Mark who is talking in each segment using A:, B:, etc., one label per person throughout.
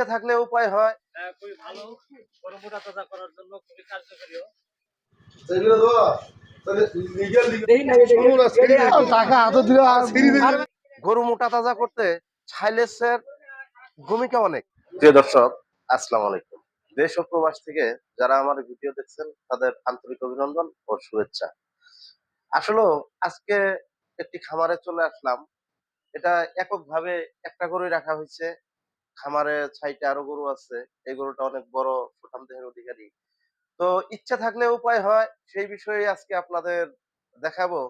A: ইচ্ছা থাকলে উপায় হয়।
B: খুবই ভালো। গরু মোটা তাজা করার জন্য খুবই কার্যকরীও
C: টাকা হাতে দিলে আর
A: গরু মোটা তাজা করতে সাইলেন্সের ভূমিকা অনেক। প্রিয় দর্শক আসসালামু আলাইকুম। দেশ ও প্রবাস থেকে যারা আমার ভিডিও দেখছেন তাদের আন্তরিক অভিনন্দন ও শুভেচ্ছা। আসলে আজকে একটি খামারে চলে আসলাম। এটা এককভাবে একটা করে রাখা হয়েছে। খামারে ছাইটে আরও গরু আছে, এই গরুটা অনেক বড় সুঠাম দেহের অধিকারী। তো ইচ্ছা থাকলে উপায় হয়, সেই বিষয়ে আজকে আপনাদের দেখাবো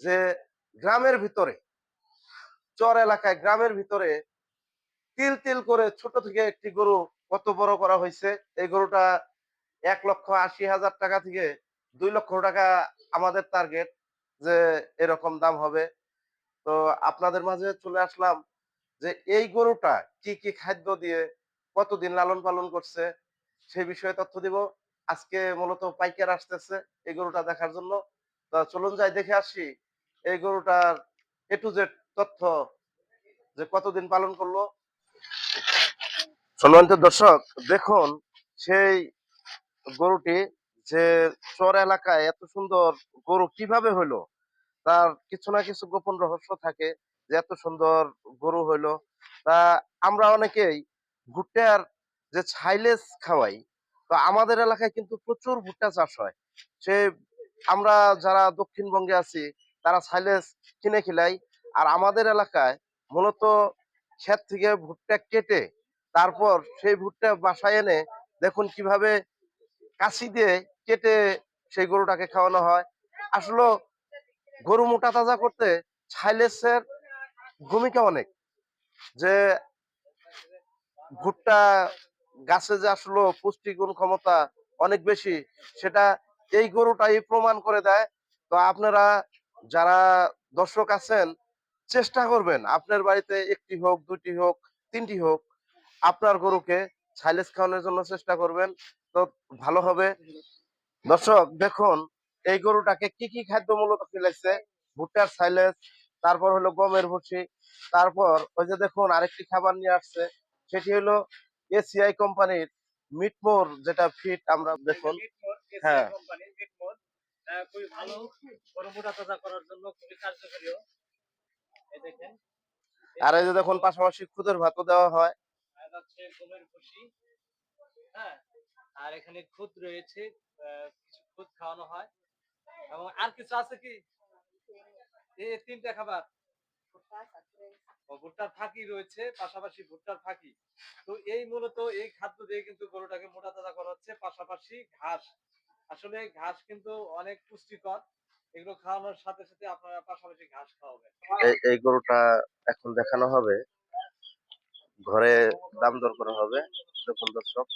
A: যে গ্রামের ভিতরে, চর এলাকায় গ্রামের ভিতরে তিল তিল করে ছোট থেকে একটি গরু কত বড় করা হয়েছে, এই গরুটা এক লক্ষ আশি হাজার টাকা থেকে দুই লক্ষ টাকা আমাদের টার্গেট যে এরকম দাম হবে। তো আপনাদের মাঝে চলে আসলাম যে এই গরুটা কি কি খাদ্য দিয়ে কতদিন লালন পালন করছে সেই বিষয়ে তথ্য দিব। আজকে মূলত পাইকার আসতেছে এই গরুটা দেখার জন্য। তো চলুন যাই দেখে আসি এই গরুটার এ টু জেড তথ্য যে কতদিন পালন করল। সম্মানিত দর্শক, দেখুন সেই গরুটি যে চর এলাকায় এত সুন্দর গরু কীভাবে হইল তার কিছু না কিছু গোপন রহস্য থাকে। যে এত সুন্দর গরু হইল। তা আমরা অনেকেই ভুট্টার যে ছাইলেস খাওয়াই, তো আমাদের এলাকায় কিন্তু প্রচুর ভুট্টা চাষ হয়। সে আমরা যারা দক্ষিণবঙ্গে আছি, তারা ছাইলেস কিনে খিলাই। আর আমাদের এলাকায় মূলত ক্ষেত থেকে ভুট্টা কেটে তারপর সেই ভুট্টা বাসায় এনে দেখুন কীভাবে কাশি দিয়ে কেটে সেই গরুটাকে খাওয়ানো হয়। আসলে গরু মোটা তাজা করতে ছাইলেসের ভূমিকা অনেক। যে ভুট্টা গাছে যে আসলে পুষ্টিগুণ ক্ষমতা অনেক বেশি, সেটা এই গরুটাই প্রমাণ করে দেয়। তো আপনারা যারা দর্শক আছেন, চেষ্টা করবেন আপনার বাড়িতে একটি হোক, দুটি হোক, তিনটি হোক, আপনার গরুকে সাইলেস খাওয়ানোর জন্য চেষ্টা করবেন। তো ভালো হবে। দর্শক, দেখুন, এই গরুটাকে কি কি খাদ্য মূলত ফেলেছে? ভুট্টার সাইলেস তারপর হলো গমের ভুসি। তারপর ওই যে দেখুন আরেকটি খাবার নিয়ে আসছে সেটি হলো এসিআই কোম্পানির মিটমোর যেটা ফিট আমরা দেখুন। হ্যাঁ।
B: খুবই ভালো গরু তাজা করার জন্য খুবই কার্যকরীও। এই দেখেন।
A: আর এই যে দেখুন পাশাপাশি খুদের ভাতও দেওয়া হয়।
B: আর হচ্ছে গমের ভুসি হ্যাঁ। আর এখানে খুদ রয়েছে কিছু খুদ খাওয়ানো হয়। এবং আর কিছু আছে কি? এই তিনটা খাবার। ভুট্টার ফাঁকি রয়েছে পাশাপাশি ভুট্টার ফাঁকি। তো এই মূলত এই খাদ্য দিয়ে কিন্তু গরুটাকে মোটা তাজা করা হচ্ছে পাশাপাশি ঘাস। আসলে ঘাস কিন্তু অনেক পুষ্টিকর। এগুলো খাওয়ানোর সাথে সাথে আপনারা পাশাপাশি ঘাস খাওয়াবেন।
A: এই গরুটা এখন দেখানো হবে। ঘরে দাম দর করা হবে দেখুন দর্শক।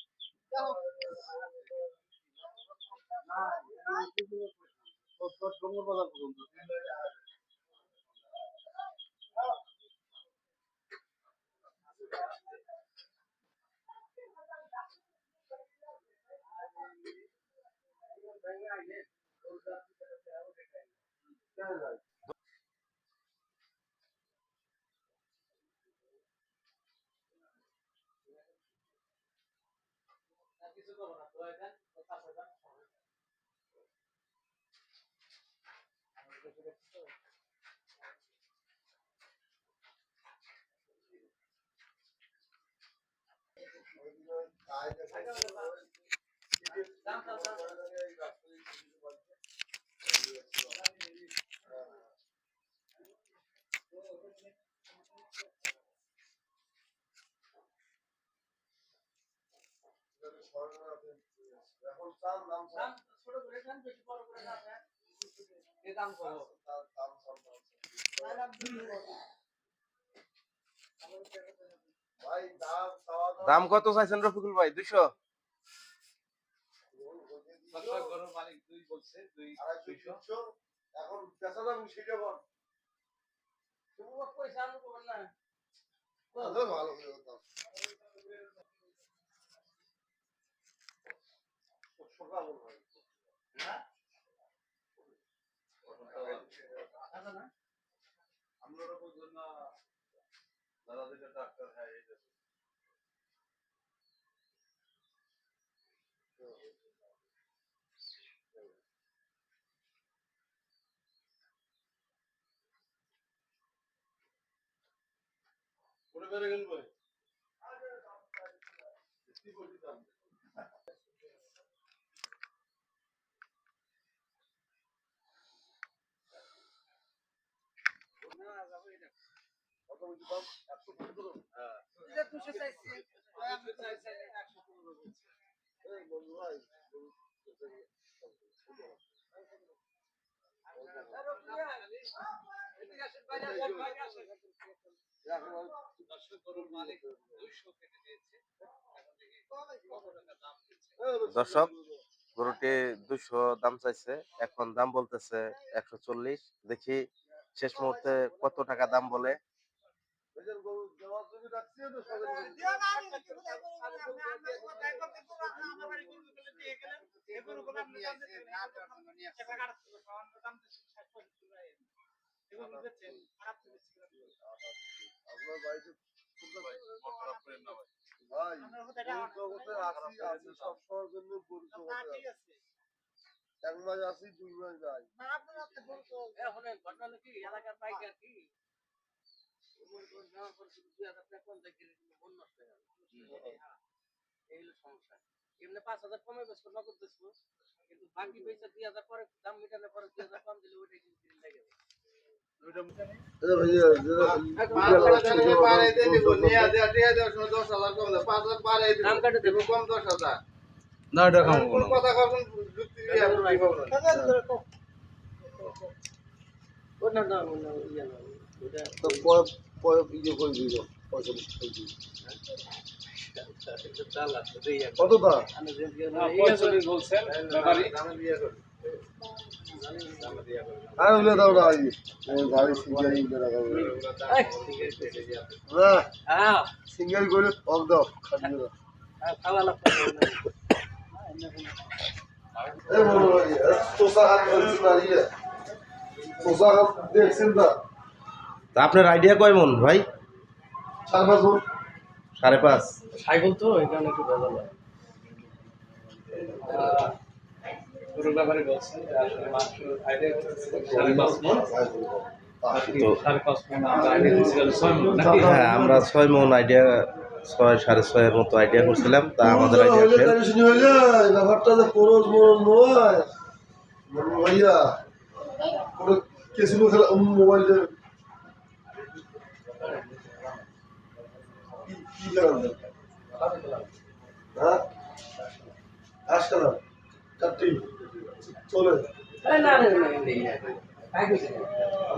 B: কিছু করব না তো দেন তো দাম দাম দাম দাম ছোট করে দেন বেশি বড় করে না এই দাম করো
A: দাম কত চাইছেন রফিকুল ভাই? দুইশো?
B: দর্শক দাদা দুটো ডাক্তার হ্যাঁ এই
D: দেখো। ওটা বেড়ে গেল বলে
A: দর্শক, গরুটি দুশো দাম চাইছে, এখন দাম বলতেছে একশো চল্লিশ। দেখি শেষ মুহূর্তে কত টাকা দাম বলে।
C: এক মাস আসি দুই মাস যাই।
D: এখন ঘটনা কি এলাকার পাইকার কি? এই হলো সমস্যা এমনি পাঁচ হাজার কমে বেসবো নগদ বেসবো কিন্তু বাকি পয়সা দুই হাজার পরে দাম মিটানোর পরে দুই হাজার কম দিলে ওইটাই কিন্তু লেগে যাবে
B: না এটা খাব না
D: না ইয়ে না
C: পরে পরে ইয়ে করে দিব পয়সা করে দিব
D: চাল আছে দুই হাজার
C: কত দা
B: পঁয়তাল্লিশ বলছেন ব্যাপারী
C: আর হলে দাও না আগে গাড়ি সিঙ্গারি করে না
D: হ্যাঁ
C: সিঙ্গারি করে অফ দাও খালি দাও
D: খাওয়া লাগবে
C: এ বলো ভাই তোসা হাত
A: তা আপনার আইডিয়া কয় মন ভাই?
C: চার পাঁচ
A: সাড়ে পাঁচ।
D: সাইকেল তো এখানে একটু ভালো লাগে
B: পুরো ব্যাপারে বলছেন যে আসলে মাত্র আইডিয়া করতেছে সাড়ে পাঁচ
A: তো
B: সাড়ে পাঁচ আমরা ছয় মন
A: হ্যাঁ আমরা ছয় মন আইডিয়া ছয় সাড়ে ছয়ের মতো আইডিয়া করছিলাম তা আমাদের
C: ব্যাপারটা যে নয়। ভাইয়া মোবাইল কি কি খেলা হ্যাঁ আস খেলা চারটি চলে
D: না না না না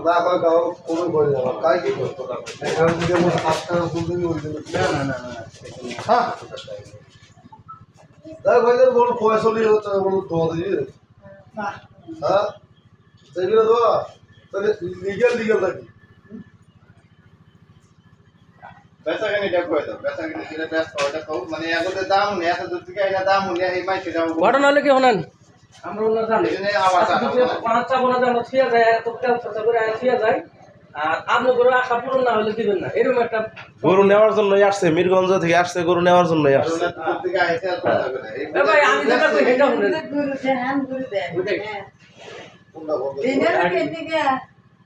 C: না কয় গাও কোনো বলে যাবে কাই কি করতো এখান থেকে মোট আট টাকা তুলতে নিয়ে না না না হ্যাঁ তাই ভাইদের বড় পয়সা নিয়ে হচ্ছে বড় দোয়া দিয়ে হ্যাঁ সেগুলো দোয়া তাহলে লিগেল লিগেল থাকি
E: বেচা কিনে এটা কই দাও বেচা কিনে দিলে ব্যস্ত ওটা কও মানে এগোতে দাম নেই এত দূর থেকে এটা দাম হলে এই মাইছে দাম
D: ঘটনা হলে কি হলেন আমরা ওনারা জানি।
E: এজন্য আবার
D: আজকে যদি পাঁচ চাবো না আমরা ছুঁয়ে যায় এত তেল খরচা করে ছুঁয়ে যায় আর আপনি করে আশা পূরণ না হলে দিবেন না। এরকম একটা
A: গরু নেওয়ার জন্যই আসছে মিরগঞ্জ থেকে আসছে গরু নেওয়ার জন্যই আসছে।
D: ভাই আমি যেটা কই শুনেন।
E: দিনে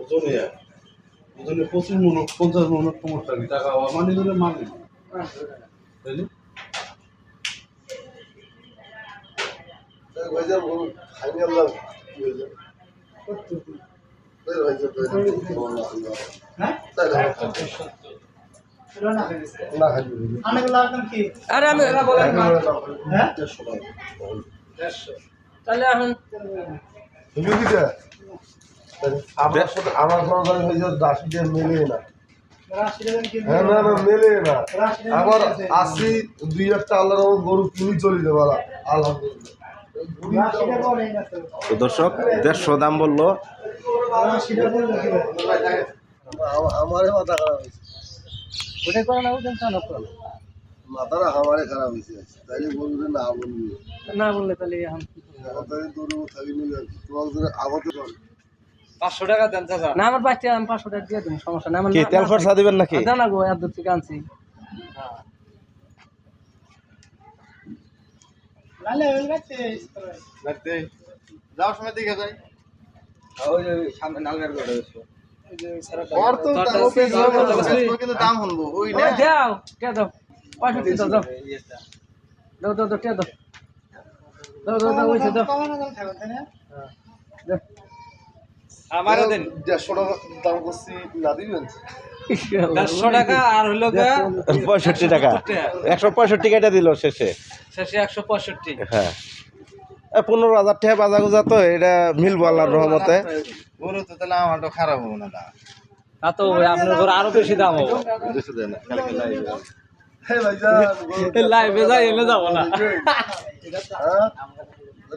B: ওজনে ওজনে পঁচিশ মন পঞ্চাশ মন সমস্যা কি টাকা মানে ধরে মানে
C: হয়ে হ্যাঁ? তাই না না।
D: আরে আমি।
C: হ্যাঁ?
D: তাহলে এখন
C: আমার সাথে আমার সরকারি হয়ে যাবে দিয়ে মেলে না। হ্যাঁ না না মেলে না। আমার আশি দুই একটা আল্লাহর গরু কিনি চলি দেবো আলহামদুলিল্লাহ।
A: তো। দর্শক দেড়শো দাম বলল।
C: আমা- আমারে মাথা খারাপ হয়েছে। মাথাটা আমারে খারাপ হয়েছে। তাইলে বলব যে না বলবি।
D: না বললে তাহলে এখন কি করব?
C: তাহলে তোর থাকি নিলে তোমার আগতে চল
D: পাঁচশো টাকা দেন চাচা। না আমার বাচ্চা আমি পাঁচশো টাকা দিয়ে দেবো সমস্যা না আমার
A: কি
D: না-
A: তেল
D: না-
A: খরচা দিবেন নাকি?
D: দাও না গো এত থেকে আনছি।
E: যাওয়ার সময় দেখে যাই।
D: তো দাম হচ্ছে,
E: কিন্তু দাম শুনব। ওই
D: ওই দাও? দাও পঁয়ষট্টি দাও দাও দাও দাও? দাও দাও দাও দাও। দাও ওইসে দাও
C: আমারও দেন। দেড়শো টাকা দাম করছি না দিবেন
D: দেড়শো টাকা আর হলো
A: পঁয়ষট্টি টাকা। একশো পঁয়ষট্টি টাকা দিল শেষে।
D: শেষে একশো পঁয়ষট্টি।
A: হ্যাঁ। পনেরো হাজার টাকা বাজা গুজা তো এটা মিলবো আল্লাহর রহমতে।
E: গরু তো তাহলে আমার খারাপ হব না
D: তা। তো আপনার ঘরে আরও বেশি দাম হবে। লাইভে যাই এনে যাব না।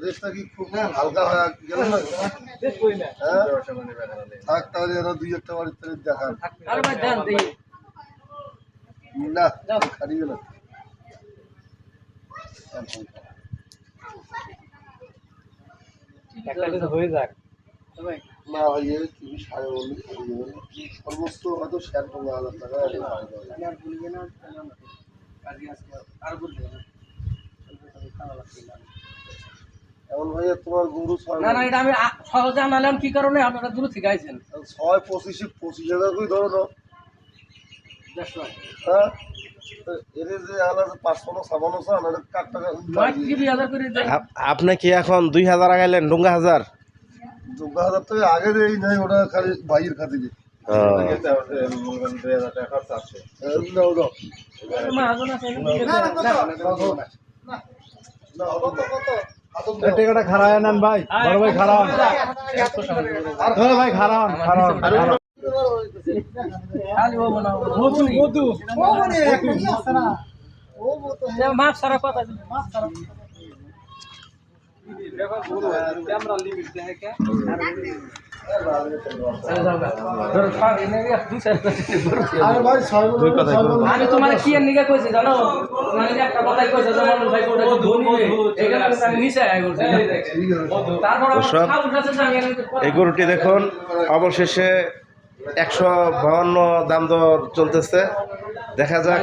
C: রেটটা কি খুব হালকা হয়ে গেল না? হ্যাঁ? থাক তাহলে এরা দুই একটা বাড়ির থেকে দেখান
D: আরে ভাই দেন দিই
C: না খারিও না
D: একটা হয়ে যাক।
C: না ভাই এ তুমি সাড়ে বললি না সর্বোচ্চ হয়তো ষাট পনেরো হাজার টাকা এর বাইরে হবে। এমন ভাইয়া তোমার গরু ছয়
D: না না এটা আমি সহজে আনালাম কি কারণে আপনারা দূর থেকে আইছেন
C: ছয় পঁচিশে পঁচিশ হাজার করে ধরো না হ্যাঁ না
A: আপনি কি এখন দুই হাজার আগাইলেন ডুঙ্গা হাজার
C: চোদ্দ হাজার টাকা আগে দেই নাই ওটা খালি ভাইয়ের খাতিরে
A: ও,
C: টেকাটা খারায় নেন ভাই বড় ভাই খারাপ ভাই
D: খারান মাছ সারা কথা মাছ সারা। ক্যামেরা লিমিট দেখে। আমি তোমার কি এর নিগা কইছি জানো? মানে একটা কথাই কইছে যে ভাই কোটা কি ধনী এখানে আমি নিচে আয় করছি। তারপর আমার
A: সব-
D: খাউন কাছে জানি আমি তো
A: এই গরুটি দেখুন অবশেষে একশো বাউন্ন দাম দর চলতেছে। দেখা যাক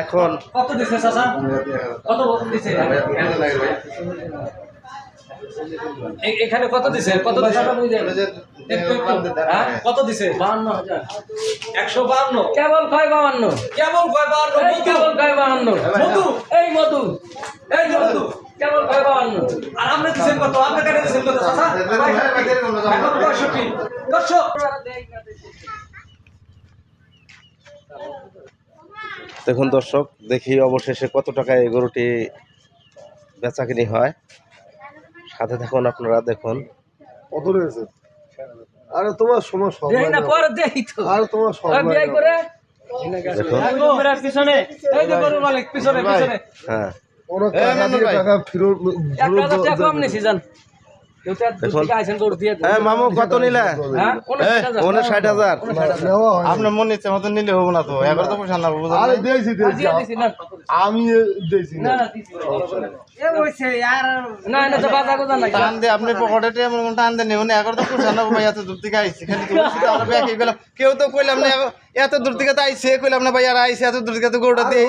A: এখন
D: কত দিছে কত দিছে? এখানে কত দিছে? কত দিছে? একটু হ্যাঁ? কত দিছে? বাহান্ন হাজার। একশো বাহান্ন। কেবল কয় বাহান্ন? কেবল কয় বাহান্ন? কেবল কয় বাহান্ন? মধু। এই মধু। এই মধু। কেবল কয় বাহান্ন? আর আপনি দিছেন কত? আপনি কেন দিছেন কত? চাচা দর্শক।
A: দেখুন দর্শক দেখি অবশেষে কত টাকায় এই গরুটি বেচাকিনি হয়। সাথে থাকুন আপনারা দেখুন।
C: কত রয়েছে? আরে তোমার সময় সব
D: দেই না পরে দেই তো।
C: আরে তোমার
D: করে পিছনে এই যে মালিক পিছনে পিছনে।
A: হ্যাঁ।
C: ওরা টাকা দিয়ে টাকা ফেরত
A: মামু কত নিলে?
D: হ্যাঁ? উনষাট হাজার।
A: ওনে ষাট হাজার।
E: আপনার মনে ইচ্ছে মতো নিলে হব না তো। এবার পয়সা না।
C: আমি
E: আপনি পকেটে টান তো পয়সা না ভাই এত দূর থেকে আইছি। খালি কেউ তো কইলাম না এত দূর থেকে তো আইছে কইলাম না ভাই আর আইছে এত দূর থেকে তো গরুটা দিয়ে।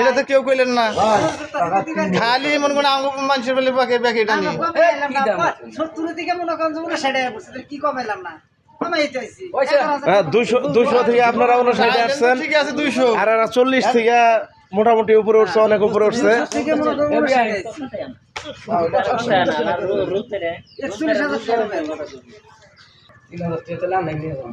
E: এটা তো কেউ কইলেন না। খালি মনে কোন আঙ্গ মানুষের বলে ব্যাকে ব্যাকে এটা নিয়ে।
F: সত্তর থেকে মনে করেন হাজার কি কমাইলাম না?
A: হ্যাঁ থেকে আপনারা আসছেন। আর চল্লিশ থেকে মোটামুটি উপরে উঠছে অনেক উপরে উঠছে।
F: করেন। একচল্লিশ হাজার টাকা পাই।
D: তিন হাজার টাকা তাহলে আমি নিয়ে যাব।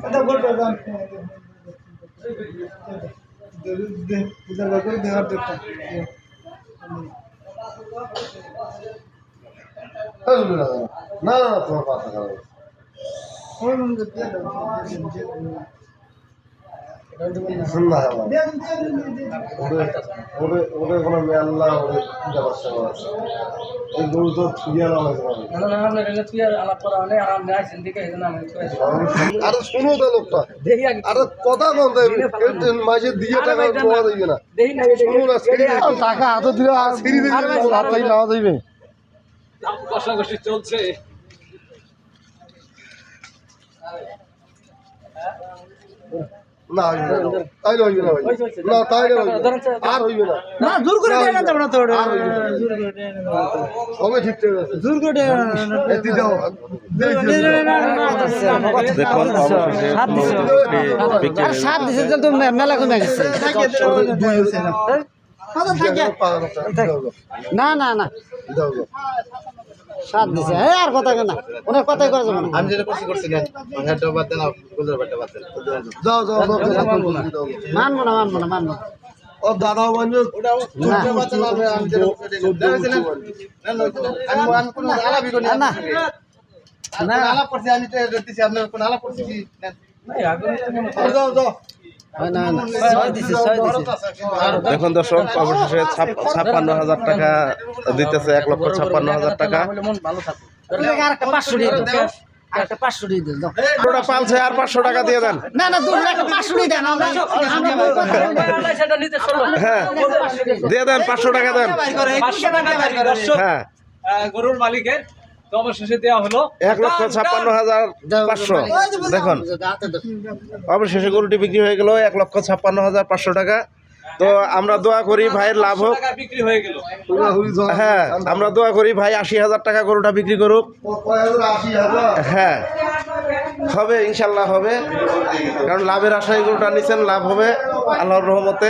C: না না না তোমার মাথা খারাপ না ওদের ওদের ওদের কোনো মেয়াল্লা ওদের ব্যাপার স্যাপার আছে? এই গরু তো থুইয়া না হয়েছে আরে শুনো তো লোকটা। আরে কথা মাঝে দিয়ে টাকা না। টাকা হাতে দিলে আর সিঁড়ি দিলে হাত থেকে নেওয়া যাবে
D: কষাকষি চলছে।
C: না হইবে না তাইলে হইবে না ভাই না তাইলে হইবে না। আর হইবে না
F: না জোর করে দেয় না আমরা তো
C: আর হইবে না। সবে ঠিকঠাক আছে
F: জোর করে
C: এটি দাও
A: দেখুন অবশেষে কোনো বিক্রি বিক্রি
F: আর সাত দিছে তো মেলা কমে গেছে না না না সাত দিছে। এ আর কথা কেন অনেক কথাই করা যাবে না।
E: আমি যেটা করছি করছি না হেডটা বাদ দেন গুজর বাটটা বাদ দেন।
C: যাও যাও যাও
F: মানবো না মানবো না। মানবো না
C: ও দাদা মানে
F: না। না
E: না আলাপ করছি আমি তো দিছি আপনার কোন আলাপ করছি কি? যাও যাও।
F: না না। ছয় দিছে ছয় দিছে।
A: দেখুন দর্শক অবশেষে ছাপ্পান্ন হাজার টাকা দিতেছে এক লক্ষ ছাপ্পান্ন হাজার টাকা পালছে আর পাঁচশো টাকা দিয়ে দেন।
F: না না দুটো একটা পাঁচশো দিয়ে দেন আমরা আমরা
D: সেটা নিতে চলো
A: হ্যাঁ দিয়ে দেন পাঁচশো টাকা দেন।
D: পাঁচশো টাকা
A: হ্যাঁ।
D: গরুর মালিকের তো অবশেষে দেওয়া হলো
A: এক লক্ষ ছাপ্পান্ন হাজার পাঁচশো। দেখুন। অবশেষে গরুটি বিক্রি হয়ে গেল এক লক্ষ ছাপ্পান্ন হাজার পাঁচশো টাকা। তো আমরা দোয়া করি ভাইয়ের লাভ হোক।
D: হয়ে
A: হ্যাঁ আমরা দোয়া করি ভাই আশি হাজার টাকা গরুটা বিক্রি করুক। হ্যাঁ হবে ইনশাল্লাহ হবে। কারণ লাভের আশায় গরুটা নিছেন লাভ হবে। আল্লাহর রহমতে।